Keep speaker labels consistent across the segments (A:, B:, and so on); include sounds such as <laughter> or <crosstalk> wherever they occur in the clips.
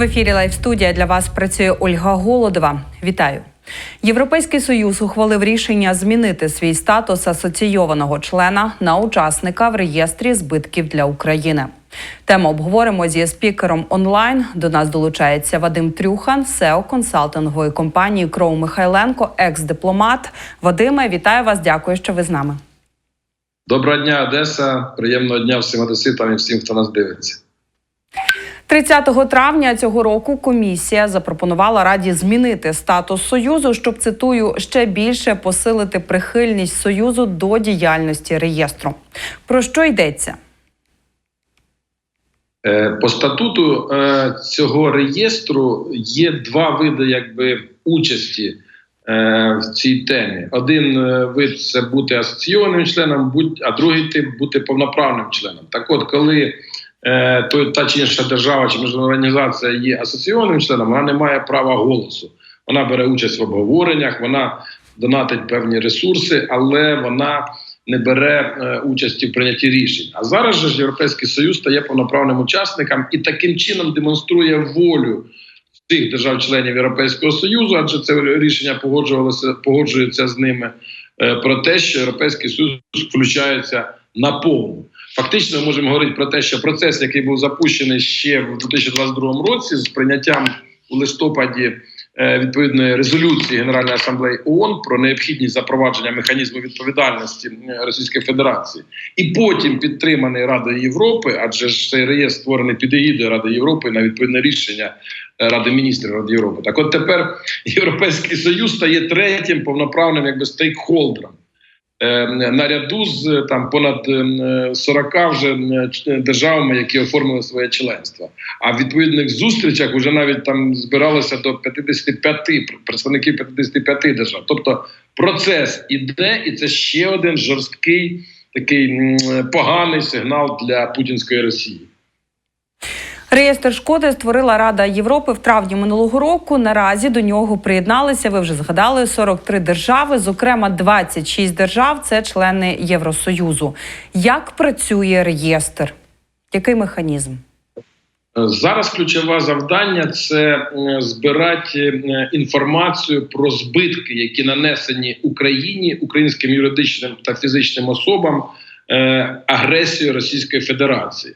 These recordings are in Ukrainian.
A: В ефірі Лайв студія для вас працює Ольга Голодова. Вітаю. Європейський союз ухвалив рішення змінити свій статус асоційованого члена на учасника в реєстрі збитків для України. Тему обговоримо зі спікером онлайн. До нас долучається Вадим Трюхан, SEO консалтингової компанії Кроу Михайленко, екс-дипломат. Вадиме, вітаю вас. Дякую, що ви з нами.
B: Доброго дня, Одеса. Приємного дня всім одеситам і всім, хто нас дивиться.
A: 30 травня цього року комісія запропонувала раді змінити статус союзу, щоб цитую ще більше посилити прихильність союзу до діяльності реєстру. Про що йдеться?
B: Е, По статуту е, цього реєстру є два види якби, участі е, в цій темі. Один вид це бути асоційованим членом, а другий тип бути повноправним членом. Так от, коли та чи інша держава чи міжнародна організація є асоційованим членом, вона не має права голосу. Вона бере участь в обговореннях, вона донатить певні ресурси, але вона не бере е, участі в прийнятті рішень. А зараз же Європейський Союз стає повноправним учасником і таким чином демонструє волю тих держав-членів Європейського Союзу, адже це рішення погоджувалося погоджується з ними е, про те, що Європейський Союз включається на повну. Фактично, ми можемо говорити про те, що процес, який був запущений ще в 2022 році, з прийняттям у листопаді е, відповідної резолюції Генеральної асамблеї ООН про необхідність запровадження механізму відповідальності Російської Федерації, і потім підтриманий Радою Європи, адже ж цей реєстр створений під егідою Ради Європи на відповідне рішення е, Ради міністрів Ради Європи. Так, от тепер <laughs> Європейський Союз стає третім повноправним якби стейкхолдером. Е, наряду з там понад е, 40 вже е, державами, які оформили своє членство. А в відповідних зустрічах вже навіть там збиралося до 55 пр- представників 55 держав. Тобто процес іде, і це ще один жорсткий такий поганий сигнал для путінської Росії.
A: Реєстр шкоди створила Рада Європи в травні минулого року. Наразі до нього приєдналися. Ви вже згадали 43 держави, зокрема 26 держав це члени Євросоюзу. Як працює реєстр? Який механізм?
B: Зараз ключове завдання це е, збирати е, інформацію про збитки, які нанесені Україні, українським юридичним та фізичним особам е, агресією Російської Федерації.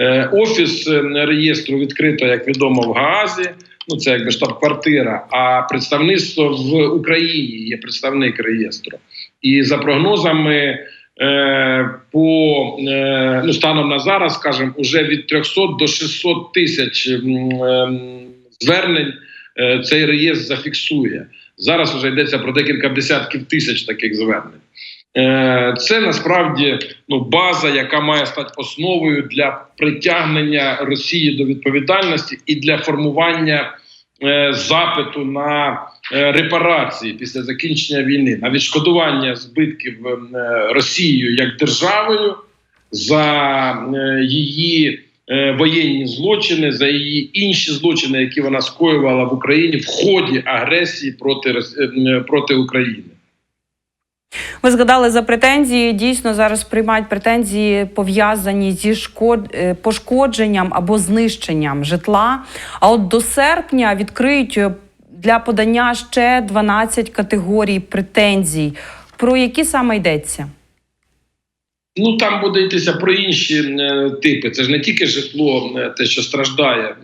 B: Е, Офіс е, реєстру відкрито, як відомо, в Гаазі. Ну це якби штаб-квартира. А представництво в Україні є представник реєстру. І за прогнозами. Е, по ну, станом на зараз, скажімо, уже від 300 до 600 тисяч звернень цей реєстр зафіксує. Зараз вже йдеться про декілька десятків тисяч таких звернень. Е, Це насправді ну, база, яка має стати основою для притягнення Росії до відповідальності і для формування е, запиту на е, репарації після закінчення війни, на відшкодування збитків е, Росією як державою за е, її е, воєнні злочини, за її інші злочини, які вона скоювала в Україні в ході агресії проти, Рос- е, проти України.
A: Ви згадали за претензії. Дійсно, зараз приймають претензії пов'язані зі шкод... е, пошкодженням або знищенням житла. А от до серпня відкриють е, для подання ще 12 категорій претензій. Про які саме йдеться?
B: Ну там буде йтися про інші е, типи. Це ж не тільки житло, те, що страждає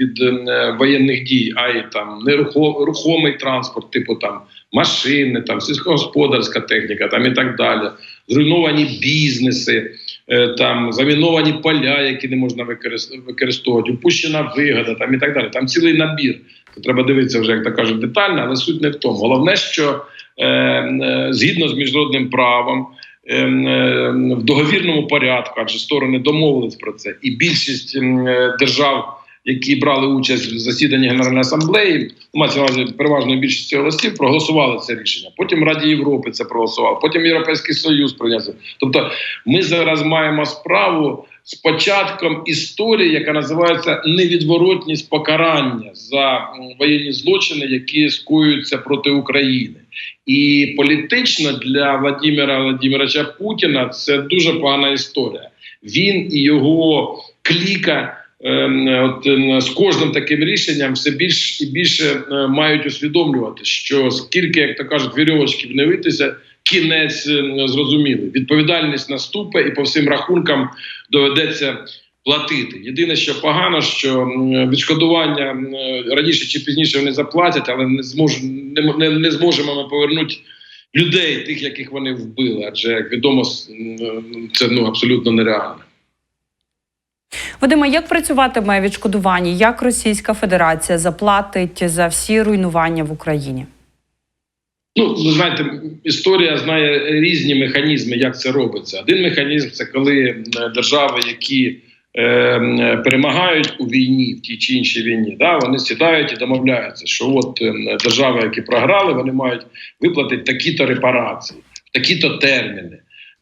B: від е, воєнних дій, а й там нерухомий транспорт, типу там машини, там сільськогосподарська техніка, там і так далі. Зруйновані бізнеси, е, там заміновані поля, які не можна використ- використовувати, упущена вигода, там і так далі. Там цілий набір. Треба дивитися вже, як то кажуть, детально, але суть не в тому. Головне, що е, е, згідно з міжнародним правом. ем, в договірному порядку, адже сторони домовились про це, і більшість ем, е, держав, які брали участь в засіданні Генеральної асамблеї, мається на увазі переважної більшості голосів, проголосували це рішення. Потім Раді Європи це проголосував, потім Європейський Союз прийняв. Тобто, ми зараз маємо справу з початком історії, яка називається невідворотність покарання за воєнні злочини, які скоюються проти України. І політично для Владимира Владимировича Путіна це дуже погана історія. Він і його кліка от, ем, з кожним таким рішенням все більш і більше е, мають усвідомлювати, що скільки, як то кажуть, вірьовочків не витися, кінець зрозумілий. Відповідальність наступить і по всім рахункам доведеться платити. Єдине, що погано, що відшкодування раніше чи пізніше вони заплатять, але не змож, не, не зможемо ми повернути людей, тих, яких вони вбили. Адже як відомо, це ну абсолютно нереально.
A: Вадиме, як працюватиме відшкодування? Як Російська Федерація заплатить за всі руйнування в Україні?
B: Ну, ви знаєте, історія знає різні механізми, як це робиться. Один механізм це коли е, держави, які е, перемагають у війні, в тій чи іншій війні, да, вони сідають і домовляються, що от е, держави, які програли, вони мають виплатити такі-то репарації, такі-то терміни,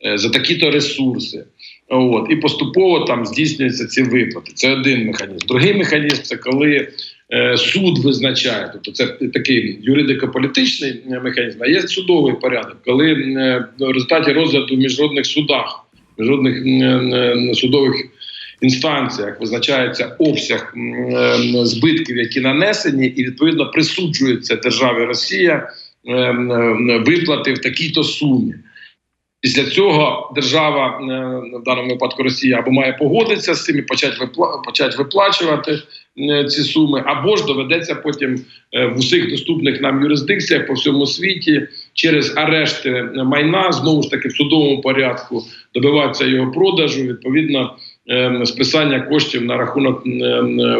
B: е, за такі-то ресурси. От, і поступово там здійснюються ці виплати. Це один механізм. Другий механізм це коли е, суд визначає, тобто це такий юридико-політичний е, механізм, а є судовий порядок, коли е, в результаті розгляду в міжнародних судах, міжнародних е, е, судових інстанціях визначається обсяг е, збитків, які нанесені, і відповідно присуджується державі Росія е, е, виплати в такій-то сумі. Після цього держава, е, в даному випадку Росія, або має погодитися з цим і почати випла- почати виплачувати е, ці суми, або ж доведеться потім е, в усіх доступних нам юрисдикціях по всьому світі через арешти майна знову ж таки в судовому порядку добиватися його продажу, відповідно списання коштів на рахунок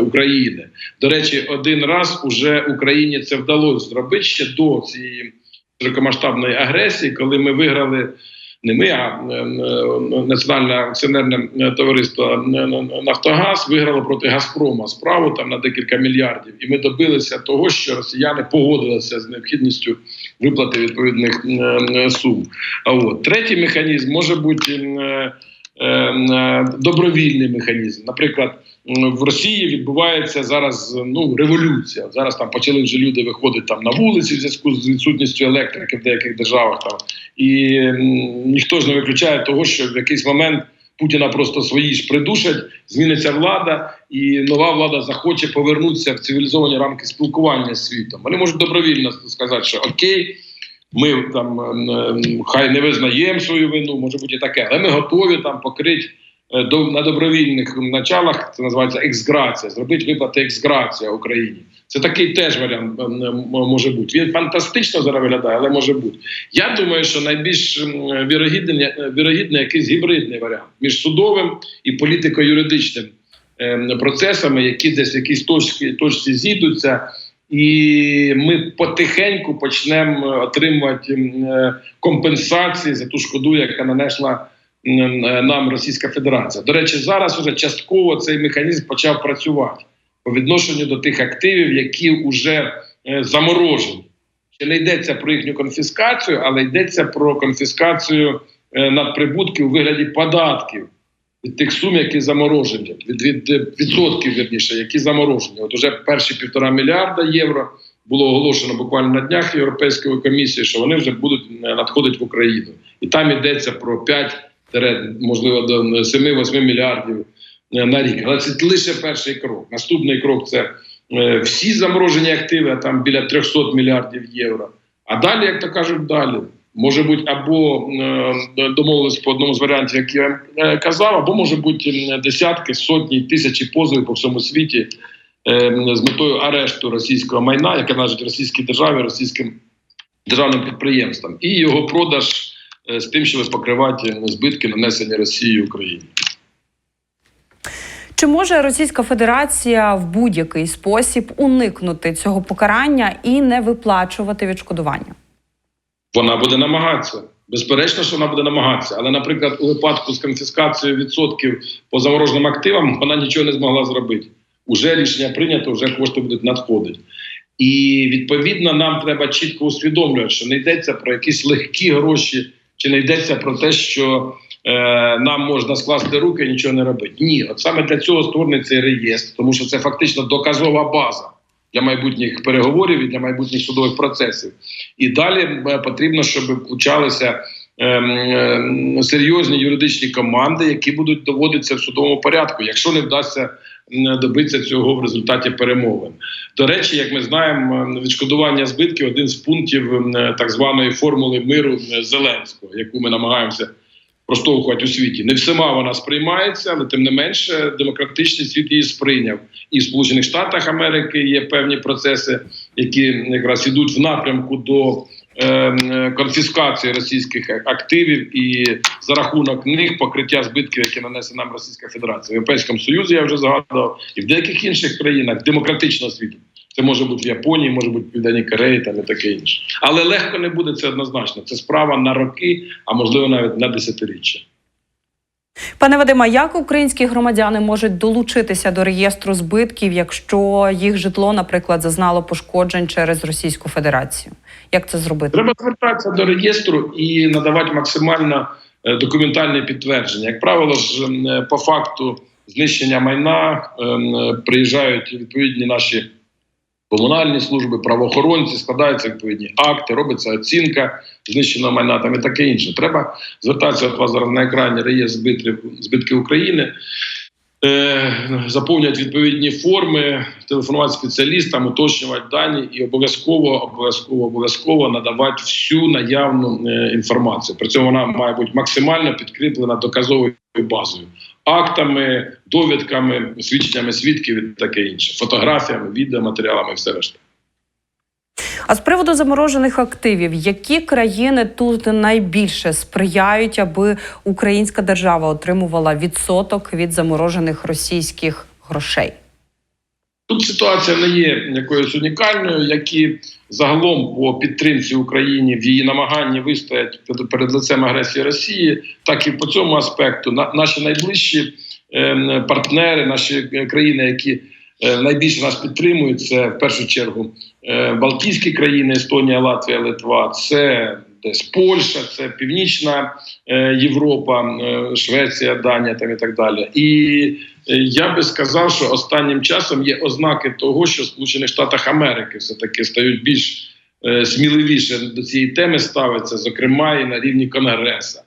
B: України. До речі, один раз уже Україні це вдалося зробити ще до цієї широкомасштабної агресії, коли ми виграли. Не ми, а е, е, національне акціонерне е, товариство е, е, Нафтогаз виграло проти Газпрома справу там на декілька мільярдів, і ми добилися того, що росіяни погодилися з необхідністю виплати відповідних сум. А от третій механізм може бути добровільний механізм. Наприклад, в Росії відбувається зараз ну революція. Зараз там почали вже люди виходити там на вулиці в зв'язку з відсутністю електрики в деяких державах. Там і ніхто ж не виключає того, що в якийсь момент Путіна просто свої ж придушать, зміниться влада, і нова влада захоче повернутися в цивілізовані рамки спілкування з світом. Вони можуть добровільно сказати, що окей. Ми там ем, ем, хай не визнаємо свою вину, може бути таке, але ми готові там покрити е, до на добровільних началах. Це називається ексграція. Зробити виплати ексграція Україні. Це такий теж варіант може бути. Він фантастично зараз виглядає, але може бути. Я думаю, що найбільш вірогідний, е, вірогідний якийсь гібридний варіант між судовим і політико-юридичним ем, процесами, які десь в якійсь точці, точці зійдуться. І ми потихеньку почнемо отримувати е, компенсації за ту шкоду, яка нанесла е, нам Російська Федерація. До речі, зараз вже частково цей механізм почав працювати по відношенню до тих активів, які вже е, заморожені. Ще не йдеться про їхню конфіскацію, але йдеться про конфіскацію е, надприбутків у вигляді податків від тих сум, які заморожені, від, від відсотків вірніше, які заморожені. От уже перші півтора мільярда євро було оголошено буквально на днях Європейської комісії, що вони вже будуть е, надходити в Україну, і там йдеться про 5 можливо до 7-8 мільярдів е, на рік. Але це лише перший крок. Наступний крок це е, всі заморожені активи, а там біля 300 мільярдів євро. А далі, як то кажуть, далі може бути або е, домовленість по одному з варіантів, які я е, казав, або може бути десятки, сотні, тисячі позовів по всьому світі е, з метою арешту російського майна, яке належить російській державі, російським державним підприємствам, і його продаж з тим, щоб покривати збитки, нанесені Росією Україні.
A: Чи може Російська Федерація в будь-який спосіб уникнути цього покарання і не виплачувати відшкодування?
B: Вона буде намагатися. Безперечно, що вона буде намагатися. Але, наприклад, у випадку з конфіскацією відсотків по замороженим активам вона нічого не змогла зробити. Уже рішення прийнято, вже кошти будуть надходити. І відповідно нам треба чітко усвідомлювати, що не йдеться про якісь легкі гроші, чи не йдеться про те, що е, нам можна скласти руки і нічого не робити. Ні, от саме для цього створений цей реєстр, тому що це фактично доказова база для майбутніх переговорів і для майбутніх судових процесів. І далі е, потрібно, щоб включалися ем, ем, серйозні юридичні команди, які будуть доводитися в судовому порядку, якщо не вдасться добитися цього в результаті перемовин. До речі, як ми знаємо, відшкодування збитків один з пунктів так званої формули миру Зеленського, яку ми намагаємося проштовхувати у світі. Не всіма вона сприймається, але тим не менше демократичний світ її сприйняв. І в Сполучених Штатах Америки є певні процеси, які якраз ідуть в напрямку до е, конфіскації російських активів і за рахунок них покриття збитків, які нанесе нам Російська Федерація. В Європейському Союзі я вже згадував, і в деяких інших країнах демократичного світу. Це може бути в Японії, може бути в Південній Кореї там і таке інше. Але легко не буде це однозначно. Це справа на роки, а можливо навіть на десятиріччя.
A: Пане Вадима, як українські громадяни можуть долучитися до реєстру збитків, якщо їх житло, наприклад, зазнало пошкоджень через Російську Федерацію? Як це зробити?
B: Треба звертатися до реєстру і надавати максимально е, документальне підтвердження. Як правило, ж е, по факту знищення майна ем, е, приїжджають відповідні наші комунальні служби, правоохоронці, складаються відповідні акти, робиться оцінка знищеного майна там і таке інше. Треба звертатися от вас зараз на екрані реєстр збитків збитки України. Е, заповнювати відповідні форми, телефонувати спеціалістам, уточнювати дані і обов'язково, обов'язково, обов'язково надавати всю наявну е, інформацію. При цьому вона має бути максимально підкріплена доказовою базою, актами, довідками, свідченнями свідків і таке інше, фотографіями, відеоматеріалами все решта.
A: А з приводу заморожених активів, які країни тут найбільше сприяють, аби українська держава отримувала відсоток від заморожених російських грошей?
B: Тут ситуація не є якоюсь унікальною, як і загалом по підтримці Україні в її намаганні вистояти перед- лицем агресії Росії, так і по цьому аспекту на, наші найближчі ем, партнери, наші країни, які е, найбільше нас підтримують, це в першу чергу е, Балтійські країни, Естонія, Латвія, Литва, це десь Польща, це Північна е, Європа, Швеція, Данія там і так далі. І я би сказав, що останнім часом є ознаки того, що в Сполучених Штатах Америки все таки стають більш е, сміливіше до цієї теми ставиться, зокрема і на рівні Конгреса.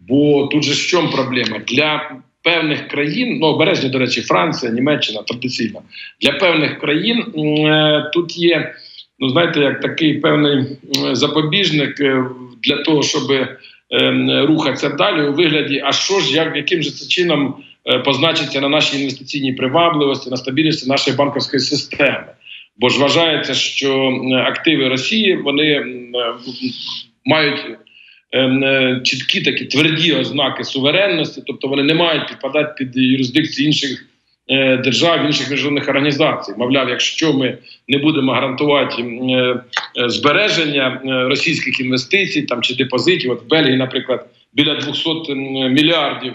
B: Бо тут же в чому проблема? Для певних країн, ну обережні, до речі, Франція, Німеччина традиційно, для певних країн е, тут є, ну знаєте, як такий певний запобіжник е, для того, щоб е, рухатися далі у вигляді, а що ж, як, яким же це чином е, позначиться на нашій інвестиційній привабливості, на стабільності нашої банківської системи. Бо ж вважається, що активи Росії вони е, мають ем, е, чіткі такі тверді ознаки суверенності, тобто вони не мають підпадати під юрисдикцію інших е, держав, інших міжнародних організацій. Мовляв, якщо ми не будемо гарантувати е, е, збереження е, російських інвестицій там чи депозитів, от в Бельгії, наприклад, біля 200 мільярдів.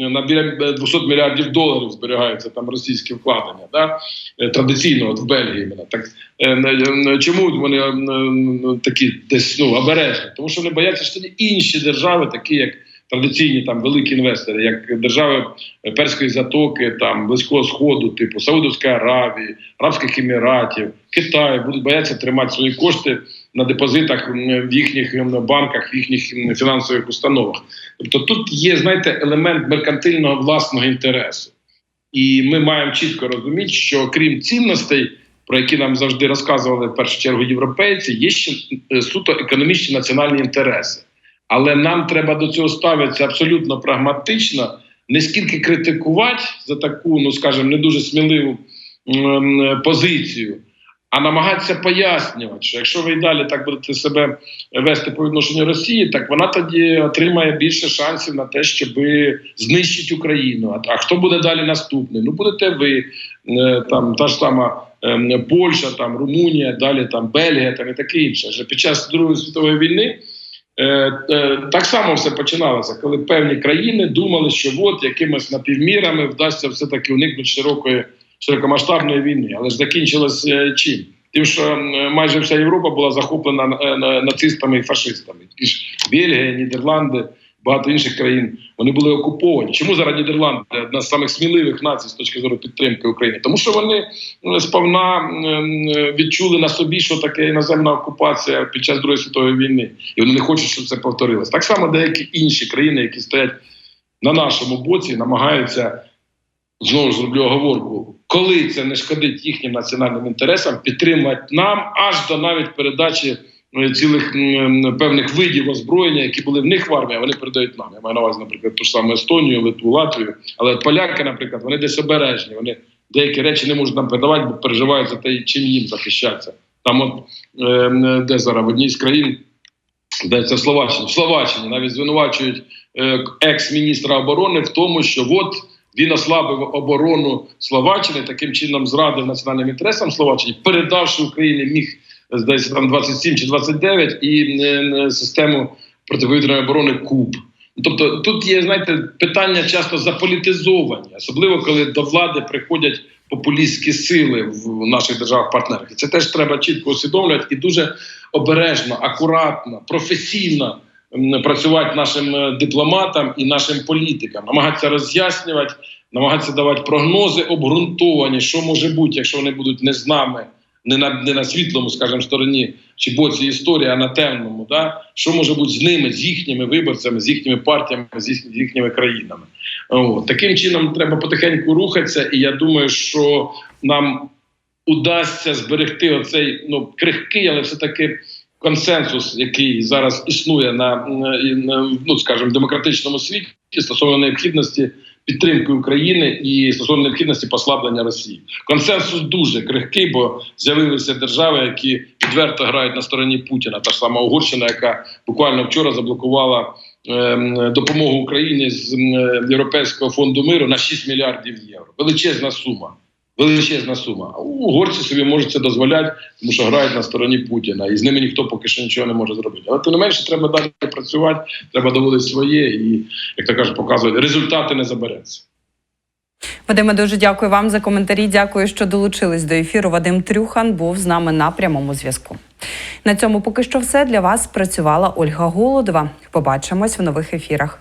B: Е, На біля 200 мільярдів доларів зберігаються там російські вкладення, да? Е, традиційно от в Бельгії. Мене. Так Е, е, Чому вони е, е, такі десь ну обережні? Тому що вони бояться, що інші держави, такі як традиційні там великі інвестори, як держави Перської затоки, там Близького Сходу, типу Саудовської Аравії, Арабських Еміратів, Китаю, будуть боятися тримати свої кошти на депозитах в їхніх банках, в їхніх фінансових установах. Тобто тут є, знаєте, елемент меркантильного власного інтересу. І ми маємо чітко розуміти, що крім цінностей, про які нам завжди розказували в першу чергу європейці, є ще е, суто економічні національні інтереси. Але нам треба до цього ставитися абсолютно прагматично, не скільки критикувати за таку, ну скажімо, не дуже сміливу м, позицію, а намагатися пояснювати, що якщо ви й далі так будете себе вести по відношенню Росії, так вона тоді отримає більше шансів на те, щоб знищити Україну. А, хто буде далі наступний? Ну будете ви е, там та ж сама. ем, Польща, там Румунія, далі там Бельгія, там і таке інше. Вже під час Другої світової війни так само все починалося, коли певні країни думали, що от якимись напівмірами вдасться все таки уникнути широкої широкомасштабної війни. Але ж закінчилось е, чим? Тим, що е, майже вся Європа була захоплена е, на- нацистами і фашистами. і ж Бельгія, Нідерланди, багато інших країн вони були окуповані. Чому зараз Нідерланди одна з самих сміливих націй з точки зору підтримки України? Тому що вони е, сповна е, відчули на собі, що таке іноземна окупація під час Другої світової війни, і вони не хочуть, щоб це повторилось. Так само деякі інші країни, які стоять на нашому боці, намагаються знову ж зроблю оговорку, коли це не шкодить їхнім національним інтересам, підтримувати нам аж до навіть передачі е, цілих певних видів озброєння, які були в них в армії, вони передають нам. Я маю на увазі, наприклад, ту ж саму Естонію, Литву, Латвію. Але поляки, наприклад, вони десь обережні. Вони деякі речі не можуть нам передавати, бо переживають за те, чим їм захищатися. Там, от е, де зараз в одній з країн, це в Словаччині, в Словаччині навіть звинувачують е, екс-міністра оборони в тому, що от він ослабив оборону Словаччини, таким чином зрадив національним інтересам Словаччини, передавши Україні міг здається там 27 чи 29 і е, е, систему протиповітряної оборони КУБ. Тобто тут є знаєте питання часто заполітизовані, особливо коли до влади приходять популістські сили в наших державах-партнерах. І це теж треба чітко усвідомлювати і дуже обережно, акуратно, професійно працювати нашим е, дипломатам і нашим політикам, намагатися роз'яснювати, намагатися давати прогнози обґрунтовані, що може бути, якщо вони будуть не з нами, не на не на світлому, скажімо, стороні чи боці історії, а на темному. Да? Що може бути з ними, з їхніми виборцями, з їхніми партіями, з їх- з їхніми країнами. О, таким чином треба потихеньку рухатися, і я думаю, що нам удасться зберегти оцей ну крихкий, але все таки консенсус, який зараз існує на ну скажімо, демократичному світі стосовно необхідності підтримки України і стосовно необхідності послаблення Росії. Консенсус дуже крихкий, бо з'явилися держави, які відверто грають на стороні Путіна. Та ж сама Угорщина, яка буквально вчора заблокувала ем, допомогу Україні з Європейського фонду миру на 6 мільярдів євро. Величезна сума. Величезна сума. Угорці собі можуть це дозволяти, тому що грають на стороні Путіна, і з ними ніхто поки що нічого не може зробити. Але тим не менше, треба далі працювати, треба доводити своє, і як то кажуть, показувати результати не забереться.
A: Вадиме, дуже дякую вам за коментарі. Дякую, що долучились до ефіру. Вадим Трюхан був з нами на прямому зв'язку. На цьому поки що все для вас працювала Ольга Голодова. Побачимось в нових ефірах.